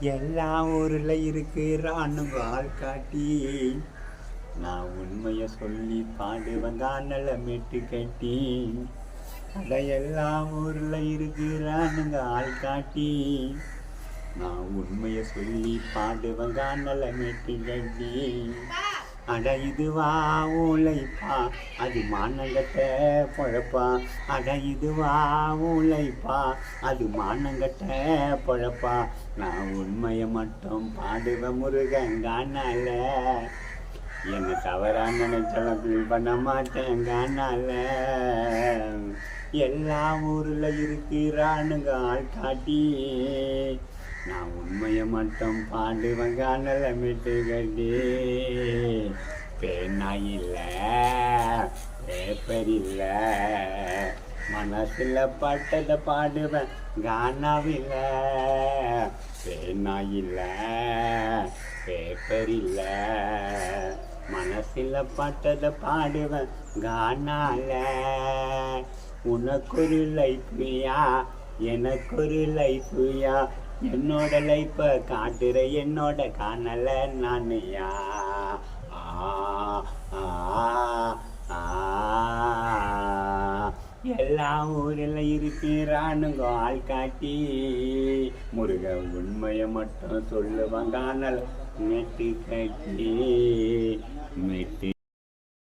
எல்லா ஊரில் இருக்கிறான்னு ஆள் காட்டி. நான் உண்மையை சொல்லி பாடுவங்க நல்ல மெட்டு கட்டி அட எல்லா ஊரில் இருக்கிறானுங்க ஆள் காட்டி. நான் உண்மையை சொல்லி பாடுவங்க நல்ல மெட்டு கட்டி அட இதுவா ஊழைப்பா அது மானங்கட்ட பொழப்பா. அட இதுவா ஊழைப்பா அது மானங்கட்ட பழப்பா. நான் உண்மையை மட்டும் பாடுவேன் முருகங்கானால என்னை தவறாக நினைச்சாலும் ஃபீல் பண்ண மாட்டேன் கானால. எல்லா ஊரில் இருக்கிறானுங்க ஆள் காட்டி. நான் உண்மையை மட்டும் பாடுவேன் கானல மிட்டு கட்டி. பேனா இல்லை பேப்பர் இல்லை மனசில் பட்டதை பாடுவேன். கானாவில் பேனா இல்லை பேப்பர் இல்லை மனசில் பட்டதை பாடுவேன். கானால. உனக்கொரு லைஃப்யா எனக்கொரு லைஃப்யா என்னோட லைஃப்பை காட்டுற என்னோட காணல நானையா யா? எல்லா ஊரில் இருக்கிறானுங்க ஆள் காட்டி முருக உண்மையை மட்டும் சொல்லுவாங்க ஆனால் மெட்டு கட்டி மெட்டு